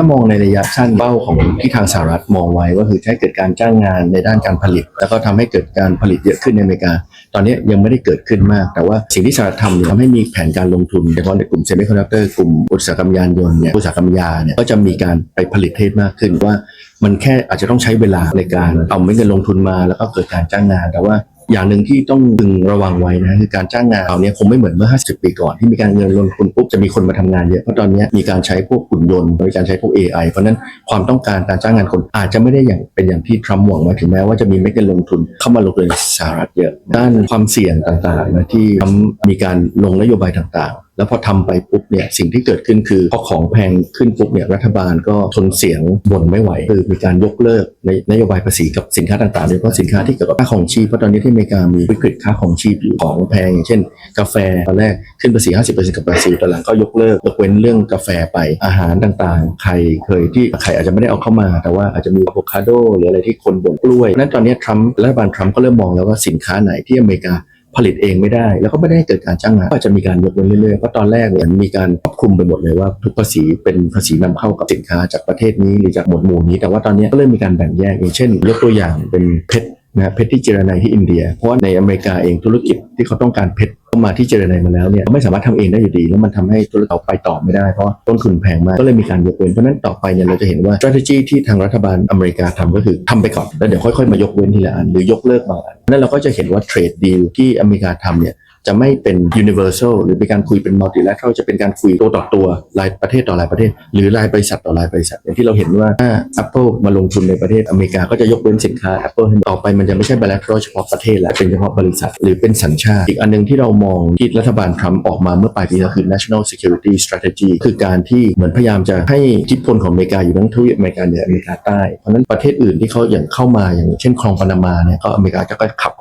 ถ้ามองในระยะสั้นเป้าของที่ทางสหรัฐมองไว้ก็คือใช้เกิดการจ้างงานในด้านการผลิต แล้วก็ทำให้เกิดการผลิตเยอะขึ้นในอเมริกา ตอนนี้ยังไม่ได้เกิดขึ้นมาก แต่ว่าสิ่งที่สหรัฐทำเนี่ยทำให้มีแผนการลงทุนโดยเฉพาะในกลุ่มเซมิคอนดักเตอร์กลุ่มอุตสาหกรรมยานยนต์เนี่ยอุตสาหกรรมยาเนี่ยก็จะมีการไปผลิตเทศมากขึ้นว่า มันแค่อาจจะต้องใช้เวลาในการเอาเงินลงทุนมา แล้วก็เกิดการจ้างงานแต่ว่า อย่างหนึ่งที่ต้องพึงระวังไว้นะคือการจ้างงานเรานี่ยคงไม่เหมือนเมื่อ 50 ปีก่อนที่มีการเงินลงทุนปุ๊บจะมีคนมาทำงานเยอะเพราะตอนนี้มีการใช้พวกหุ่นยนต์มีการใช้พวก AI เพราะฉะนั้นความต้องการการจ้างงานคนอาจจะไม่ได้อย่างเป็นอย่างที่ทรัมป์หวังไว้ถึงแม้ว่าจะมีเม็ดเงินลงทุนเข้ามาลงทุนในสหรัฐเยอะด้านความเสี่ยงต่างๆนะที่ทรัมป์มีการลงนโยบายต่างๆ แล้วพอทำไปปุ๊บเนี่ยสิ่งที่เกิดขึ้นคือพอของแพงขึ้นปุ๊บเนี่ยรัฐบาลก็ทนเสียงบ่นไม่ไหวคือมีการยกเลิกในนโยบายภาษีกับสินค้าต่างๆโดยเฉพาะสินค้าที่เกี่ยวกับค่าของชีพเพราะตอนนี้ที่อเมริกามีวิกฤตค่าของชีพอยู่ของแพงอย่างเช่น กาแฟตอนแรกขึ้นภาษี 50%กับบราซิลตอนหลังก็ยกเลิกยกเว้นเรื่องกาแฟไปอาหารต่างๆไข่เคยที่ไข่อาจจะไม่ได้เอาเข้ามา แต่ว่าอาจจะมีอะโวคาโดหรืออะไรที่คนบ่นกล้วยนั้นตอนนี้ทรัมป์รัฐบาลทรัมป์ก็เริ่มมองแล้วว่าสินค้าไหนที่อเมริกา ผลิตเองไม่ได้ แล้วก็ไม่ได้เกิดการจ้างงานก็จะมีการยกเว้นเรื่อยๆเพราะตอนแรกเนี่ยมีการครอบคลุมไปหมดเลยว่าทุกภาษีเป็นภาษีนำเข้ากับสินค้าจากประเทศนี้หรือจากหมวดหมู่นี้ แต่ว่าตอนนี้ก็เริ่มมีการแบ่งแยกอย่างเช่นยกตัวอย่างเป็นเพชร นะเพชรที่เจรไนที่อินเดีย เพราะว่าในอเมริกาเองธุรกิจที่เขาต้องการเพชรเข้ามาที่เจรไนมาแล้วเนี่ยไม่สามารถทำเองได้อยู่ดี แล้วมันทำให้ธุรกิจเราไปต่อไม่ได้เพราะต้นทุนแพงมากก็เลยมีการยกเว้นเพราะนั้นต่อไปเนี่ยเราจะเห็นว่า strategy ที่ทางรัฐบาลอเมริกาทำก็คือทำไปก่อนแล้วเดี๋ยวค่อยๆมายกเว้นทีละอันหรือยกเลิกบางอันนั่นเราก็จะเห็นว่าเทรดดีลที่อเมริกาทำเนี่ย จะไม่เป็น universal หรือเป็นการคุยเป็น multilateral จะเป็นการคุยตัวต่อตัวรายประเทศต่อรายประเทศ หรือรายบริษัทต่อรายบริษัทอย่างที่เราเห็นว่าถ้า Apple มาลงทุนในประเทศอเมริกาก็จะยกเว้นสินค้า Apple ต่อไปมันจะไม่ใช่ bilateral เฉพาะประเทศแล้วเป็นเฉพาะบริษัท หรือเป็นสัญชาติ อีกอันหนึงที่เรามองที่รัฐบาลทรัมป์ออกมาเมื่อปลายปีก็คือ national security strategy คือการที่เหมือนพยายามจะให้อิทธิพลของอเมริกาอยู่ทั้งทวีปอเมริกาเหนืออเมริกาใต้เพราะนั้นประเทศอื่นที่เขาอย่างเข้ามาอย่างเช่นคลองปานามาเนี่ยก็อเมริกาก็ขับ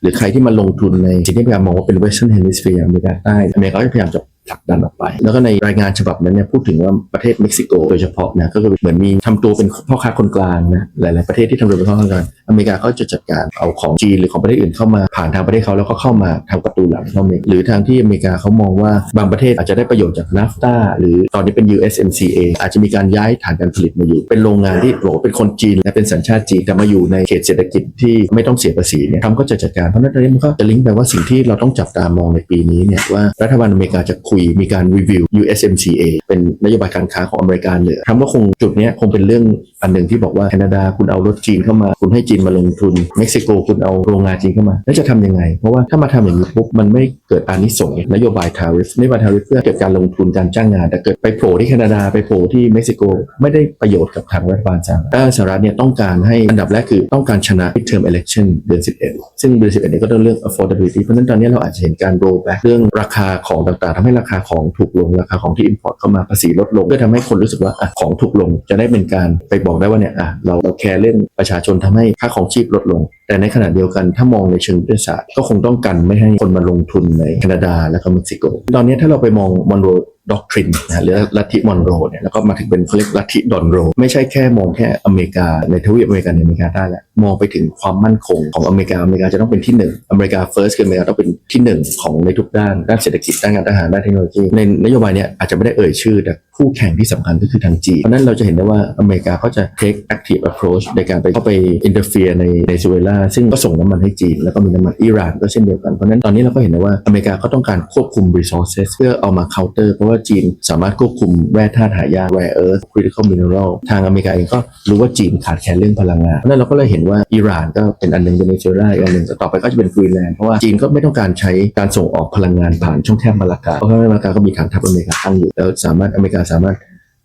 หรือใครที่มาลงทุนในสิ่งที่พยายามมองว่าเป็น Western Hemisphere อเมริกาใต้อเมริกาก็พยายามจะ ผลักดันออกไป แล้วก็ในรายงานฉบับนั้นเนี่ยพูดถึงว่าประเทศเม็กซิโกโดยเฉพาะนะก็คือเหมือนมีทำตัวเป็นพ่อค้าคนกลางนะหลาย ๆ ประเทศที่ทำตัวเป็นพ่อค้าคนกลางอเมริกาก็จะจัดการเอาของจีนหรือของประเทศอื่นเข้ามาผ่านทางประเทศเขาแล้วก็เข้ามาทำประตูหลังเข้ามาหรือทางที่อเมริกาเขามองว่าบางประเทศอาจจะได้ประโยชน์จากนาฟตาหรือตอนนี้เป็น USMCA อาจจะมีการย้ายฐานการผลิตมาอยู่ เป็นโรงงานที่บอกว่าเป็นคนจีนและเป็นสัญชาติจีนแต่มาอยู่ในเขตเศรษฐกิจที่ไม่ต้องเสียภาษีเนี่ยทรัมป์ก็จะจัดการเพราะฉะนั้นตอนนี้มันก็จะลิงก์ไปว่าสิ่งที่เราต้องจับตามองในปีนี้เนี่ยว่ารัฐบาลอเมริกาจะคุยมีการรีวิว USMCA เป็นนโยบายการค้าของอเมริกาเหนือทำว่าคงจุดนี้คงเป็นเรื่องอันหนึ่งที่บอกว่าแคนาดาคุณเอารถจีนเข้ามา คุณให้จีนมาลงทุนเม็กซิโกคุณเอาโรงงานจีนเข้ามา แล้วจะทำยังไง เพราะว่าถ้ามาทำอย่างนี้ปุ๊บมันไม่เกิดอานิสงส์นโยบายทาริฟนโยบายทาริฟเพื่อเกิดการลงทุนการจ้างงาน แต่เกิดไปโผล่ที่แคนาดาไปโผล่ที่เม็กซิโก ไม่ได้ประโยชน์กับทางรัฐบาลสหรัฐสหรัฐเนี่ยต้องการให้อันดับแรกคือต้องการชนะ midterm election เดือน 11 ซึ่งเดือน 11นี่ยก็ต้องเรื่อง affordability เพราะฉะนั้นตอนนี้เราอาจจะเห็นการ roll back เรื่องราคาของต่างๆทำให้ราคาของถูกลงราคาของที่ import เข้ามาภาษีลดลงเพื่อทำให้คนรู้สึกว่าของถูกลงจะได้เป็นการไปบอกได้ว่าเนี่ยอะเราเราแคร์เรื่องประชาชนทำให้ค่าของชีพลดลง แต่ในขณะเดียวกันถ้ามองในเชิงวิทยาศาสตร์ก็คงต้องกันไม่ให้คนมาลงทุนในแคนาดาและก็เม็กซิโก ตอนนี้ถ้าเราไปมองมอนโรด็อกทรินนะหรือลัทธิมอนโรเนี่ยแล้วก็มาถึงเป็นเขาเรียกลัทธิดอนโร ไม่ใช่แค่มองแค่อเมริกาในทวีปอเมริกาในอเมริกาใต้แล้วมองไปถึงความมั่นคงของอเมริกาอเมริกาจะต้องเป็นที่หนึ่งอเมริกาเฟิร์สคืออเมริกาต้องเป็นที่หนึ่งของในทุกด้านด้านเศรษฐกิจด้านการทหารด้านเทคโนโลยีในนโยบายเนี้ยอาจจะไม่ได้เอ่ยชื่อแต่คู่แข่งที่สำคัญก็คือทางจีนเพราะนั้นเราจะเห็นได้ว่าอเมริกาก็จะ take active approach ในการไปเข้าไป interfere ในในเวลาาซึ่งก็ส่งน้ำมันให้จีน แล้วก็มีน้ำมันอิหร่านก็เช่นเดียวกัน เพราะนั้นตอนนี้เราก็เห็นได้ว่าอเมริกาก็ต้องการควบคุม resources เพื่อเอามา counter เพราะว่าจีนสามารถควบคุมแร่ธาตุหายาก rare earth critical mineral ทางอเมริกาเองก็รู้ว่าจีนขาดแคลนเรื่องพลังงานเพราะนั้นเราก็เลยเห็นว่าอิหร่านก็เป็นอันหนึ่งเวเนซุเอลาอีกอันหนึ่งต่อไปก็จะเป็นกรีนแลนด์เพราะว่าจีนก็ไม่ต้องการใช้การส่งออกพลังงานผ่านช่องแคบมาลากาเพราะว่ามาลากาก็มีฐานทัพอเมริกาตั้งอยู่แล้วสามารถอเมริกาสามารถ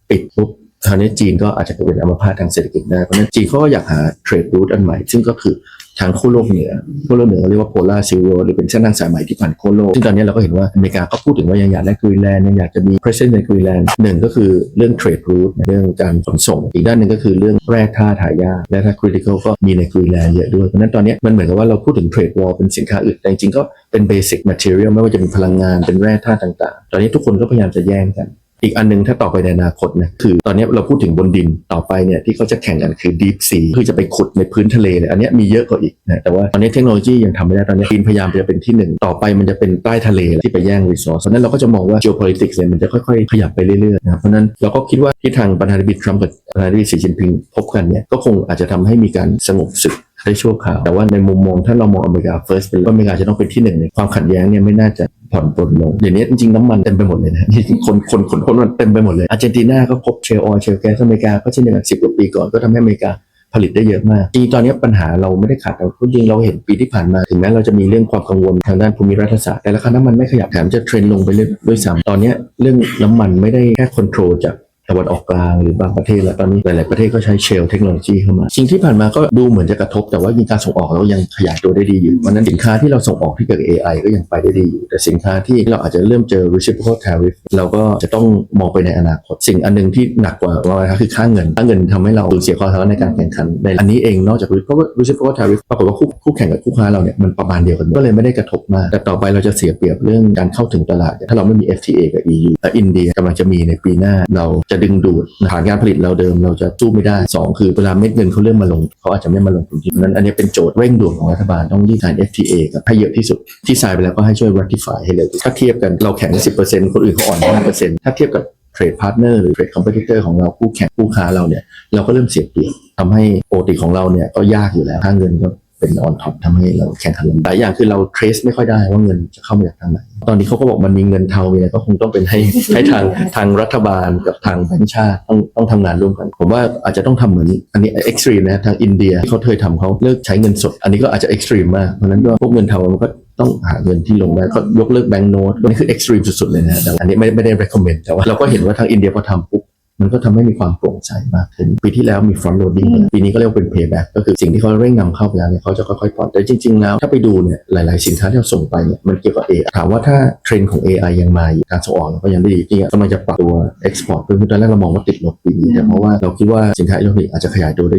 ปิดปุ๊บคราวนี้จีนก็อาจจะเป็นอัมพาตทางเศรษฐกิจได้ เพราะนั้นจีนเขาก็อยากหาเทรดรูทอันใหม่ ซึ่งก็คือ ทางขั้วโลกเหนือขั้วโลกเหนือเรียกว่าโพลาร์ซิลโรหรือเป็นเส้นทางสายใหม่ที่ผ่านขั้วโลกซึ่งตอนนี้เราก็เห็นว่าอเมริกาก็พูดถึงว่ายังอยากได้กรีนแลนด์ยังอยากจะมี presence ในกรีนแลนด์หนึ่งก็คือเรื่องเทรดรูทเรื่องการขนส่ง อีกด้านหนึ่งก็คือเรื่องแร่ธาตุหายากแร่ธาตุ critical ก็มีในกรีนแลนด์เยอะด้วยเพราะฉะนั้นตอนนี้มันเหมือนกับว่าเราพูดถึงเทรดวอลเป็นสินค้าอื่นแต่จริงๆก็เป็น basic material ไม่ว่าจะเป็นพลังงานเป็นแร่ธาตุต่างๆ ตอนนี้ทุกคนก็พยายามจะแย่งกัน อีกอันหนึงถ้าต่อไปในอนาคตนี่ยคือตอนนี้เราพูดถึงบนดินต่อไปเนี่ยที่เขาจะแข่งกันคือ deep sea คือจะไปขุดในพื้นทะเลเลยอันนี้มีเยอะกว่าอีกนะแต่ว่าตอนนี้เทคโนโลยียังทำไม่ได้ตอนนี้จีนพยายามจะเป็นที่หนึ่งต่อไปมันจะเป็นใต้ทะเลที่ไปแย่ง resource เพราะฉะนั้นเราก็จะมองว่า geopolitics เนี่ยมันจะค่อยๆ ขยับไปเรื่อยๆนะเพราะนั้นเราก็คิดว่าที่ทางประธานาธิบดีทรัมป์กับประธานาธิบดีสีจิ้นผิงพบกันเนี่ยก็คงอาจจะทำให้มีการสงบศึก ได้ชั่วคราว แต่ว่าในมุมมองถ้าเรามองอเมริกา first เป็นว่าอเมริกาจะต้องเป็นที่หนึ่งในความขัดแย้งเนี่ยไม่น่าจะผ่อนปลนลงอย่างนี้จริงๆน้ำมันเต็มไปหมดเลยนะจริงๆคนคนคนคนมันเต็มไปหมดเลยอาร์เจนตินาก็พบเชลออยเชลแก๊สอเมริกาก็เช่นเดียวกันสิบกว่าปีก่อนก็ทำให้อเมริกาผลิตได้เยอะมากจริงตอนนี้ปัญหาเราไม่ได้ขาดแต่จริงเราเห็นปีที่ผ่านมา ถึงแม้เราจะมีเรื่องความกังวลทางด้านภูมิรัฐศาสตร์แต่ราคาน้ำมันไม่ขยับแถมจะเทรนลงไปเรื่อยด้วยซ้ำตอนนี้เรื่องน้ำมันไม่ได้แค่คอนโทรลจาก ตะวันออกกลางหรือบางประเทศแล้วตอนนี้หลาย ๆ ประเทศก็ใช้เชลเทคโนโลยีเข้ามา สิ่งที่ผ่านมาก็ดูเหมือนจะกระทบ แต่ว่ายิงการส่งออกเรายังขยายตัวได้ดีอยู่วันนั้นสินค้าที่เราส่งออกที่เกิด AI ก็ยังไปได้ดีอยู่ แต่สินค้าที่เราอาจจะเริ่มเจอ reciprocal tariff เราก็จะต้องมองไปในอนาคต สิ่งอันหนึงที่หนักกว่าเราคือค่าเงินค่าเงินทำให้เราสูญเสียความสามารถในการแข่งขันในอันนี้เองนอกจากเพราะว่า reciprocal tariff ปรากฏว่าคู่คู่แข่งกับคู่ค้าเราเนี่ยมันประมาณเดียวกันก็เลยไม่ได้กระทบมากแต่ต่อไปเราจะเสียเปรียบเรื่องการเข้าถึงตลาดถ้าเราไม่มี FTA กับ EU และอินเดียกำลังจะมีในปีหน้าเราจะดึงดูดฐานการผลิตเราเดิมเราจะสู้ไม่ได้สองคือเวลาเม็ดเงินเขาเริ่มมาลงเขาอาจจะไม่มาลงทุนที่นั้นอันนี้เป็นโจทย์เร่งด่วนของรัฐบาลต้องรีบทาน FTA กับให้เยอะที่สุดที่ทรายไปแล้วก็ให้ช่วย ratify ให้เร็วถ้าเทียบกันเราแข่ง10%คนอื่นเขาอ่อน5%ถ้าเทียบกับ trade partner หรือ trade competitor ของเราคู่แข่งคู่ค้าเราเนี่ยเราก็เริ่มเสียเปรียบทำให้ปกติของเราเนี่ยก็ยากอยู่แล้วค่าเงินก็ เป็นออนท็อปทำให้เราแข่งขันลำบากหลายอย่างคือเรา trace ไม่ค่อยได้ว่าเงินจะเข้ามาจากทางไหน ตอนนี้เขาก็บอกมันมีเงินเทามีอะไรก็คงต้องเป็นให้ให้ทางทางรัฐบาลกับทางแบงก์ชาติต้องต้องทำงานร่วมกัน ผมว่าอาจจะต้องทำเหมือนอันนี้เอ็กซ์ตรีมนะทางอินเดียที่เขาเคยทำเขาเลิกใช้เงินสด อันนี้ก็อาจจะเอ็กซ์ตรีมมากเพราะนั้นก็พวกเงินเทามันก็ต้องหาเงินที่ลงได้ก็ยกเลิกแบงก์โน้ตอันนี้คือเอ็กซ์ตรีมสุดๆเลยนะอันนี้ไม่ไม่ได้ recommend แต่ว่าเราก็เห็นว่าทางอินเดียพอทำปุ๊บ มันก็ทำให้มีความโปร่งใสมากขึ้น ปีที่แล้วมี front loading ปีนี้ก็เรียกว่าเป็น payback ก็คือสิ่งที่เขาเร่งนำเข้าไปแล้วเนี่ยเขาจะค่อยๆปล่อยแต่จริง ๆ แล้วถ้าไปดูเนี่ยหลาย ๆ สินค้าที่เราส่งไปเนี่ยมันเกี่ยวกับ AI ถามว่าถ้าเทรนด์ของ AI ยังมาอยู่การส่งออกเราก็ยังได้ดีจริงๆกำลังจะปรับตัว export เพิ่มขึ้นตอนแรกเรามองว่าติดลบปีนี้แต่เพราะว่าเราคิดว่าสินค้าอิเล็กทรอนิกส์อาจจะขยายตัวได้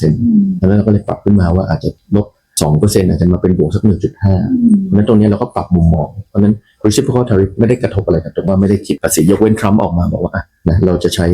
20%แล้วเราก็เลยปรับขึ้นมาว่าอาจจะลบ 2%อาจจะมาเป็นบวกสัก1.5เพราะฉะนั้นตรงนี้เราก็ปรับมุมมอง เพราะฉะนั้น reciprocal tariff ไม่ได้กระทบอะไรกับตรงว่าไม่ได้คิดภาษียกเว้นทรัมป์ออกมาบอกว่าอะนะเราจะใช้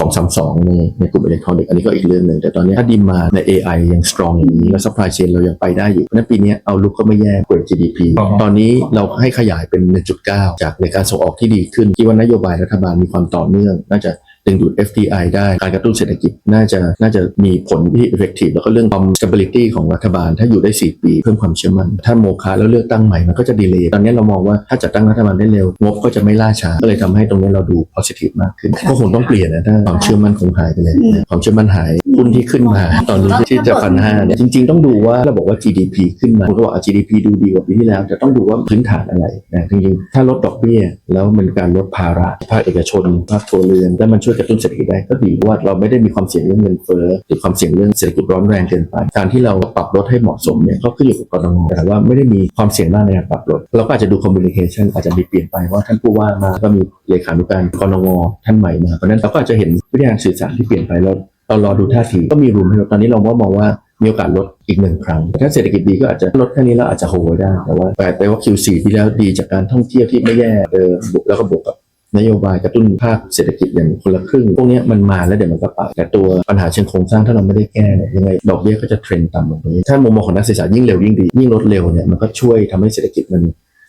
232ในในกลุ่มอิเล็กทรอนิกส์อันนี้ก็อีกเรื่องหนึ่งแต่ตอนนี้ถ้าดีมาใน AI ยัง strong อย่างนี้ แล้ว supply chain เรายังไปได้อยู่เพราะฉะนั้นปีนี้เอาลุกก็ไม่แย่เกรด GDP อ๋อตอนนี้เราให้ขยายเป็น 1.9 จากในการส่งออกที่ดีขึ้นคิดว่านโยบายรัฐบาลมีความต่อเนื่องน่าจะ ดึงดูด FDI ได้การกระตุ้นเศรษฐกิจน่าจะน่าจะมีผลที่ effective แล้วก็เรื่องความ stability ของรัฐบาล ถ้าอยู่ได้ 4 ปีเพิ่มความเชื่อมั่น ถ้าโมฆะแล้วเลือกตั้งใหม่มันก็จะดีเลย ตอนนี้เรามองว่าถ้าจัดตั้งรัฐบาลได้เร็ว งบก็จะไม่ล่าช้า ก็เลยทำให้ตรงนี้เราดู positive มากขึ้น ก็คงต้องเปลี่ยนนะถ้าความเชื่อมั่นคงหายไปเลย ความเชื่อมั่นหายหุ้นที่ขึ้นมา ตอนนี้ที่จะพันห้าเนี่ยจริง ๆ ต้องดูว่าเราบอกว่า GDP ขึ้นมาผมก็บอกอะ GDP ดูดีกว่าปีที่แล้วแต่ต้องดูว่าพื้นฐานอะไรนะจริงๆถ้าลดดอกเบี้ยแล้วมันการลดภาระภาคเอกชนภาคครัวเรือนแล้วมันช่วยกระตุ้นเศรษฐกิจได้ก็ดีว่าเราไม่ได้มีความเสี่ยงเรื่องเงินเฟ้อหรือความเสี่ยงเรื่องเศรษฐกิจร้อนแรงเกินไป การที่เราปรับลดให้เหมาะสมเนี่ยก็ขึ้นอยู่กับกรงแต่ว่าไม่ได้มีความเสี่ยงมากในการปรับลดเราก็อาจจะดู communication อาจจะมีเปลี่ยนไปเพราท่านผู้ว่ามาก็มีเลขานุการกรงท่านใหม่มาเพราะนั้นเราก็อาจจะเห็นวิธีการสื่อสารที่เปลี่ยนไปแล้วเรารอดูท่าทีก็มีรูมให้เราตอนนี้เราก็มองว่ามีโอกาสลดอีกหนึ่งครั้ง ถ้าเศรษฐกิจดีก็อาจจะลดแค่นี้แล้วอาจจะโฮได้แต่ว่าแต่แต่ว่า Q4 ที่แล้วดีจากการท่องเที่ยวที่ไม่แย่เออบวกแล้วก็บวกกับ นโยบายกระตุ้นภาคเศรษฐกิจอย่างคนละครึ่ง พวกนี้มันมาแล้วเดี๋ยวมันก็ไปแต่ตัวปัญหาเชิงโครงสร้างถ้าเราไม่ได้แก้เนี่ยยังไงดอกเบี้ยก็จะเทรนต่ำลงไปถ้ามุมมองของนักเศรษฐศาสตร์ยิ่งเร็วยิ่งดียิ่งลดเร็วเนี่ยมันก็ช่วยทำให้เศรษฐกิจมัน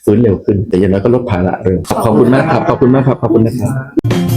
ฟื้นเร็วขึ้น แต่อย่างน้อยก็ลดภาระเร็วขอบคุณมากครับขอบคุณมากครับขอบคุณนะครับ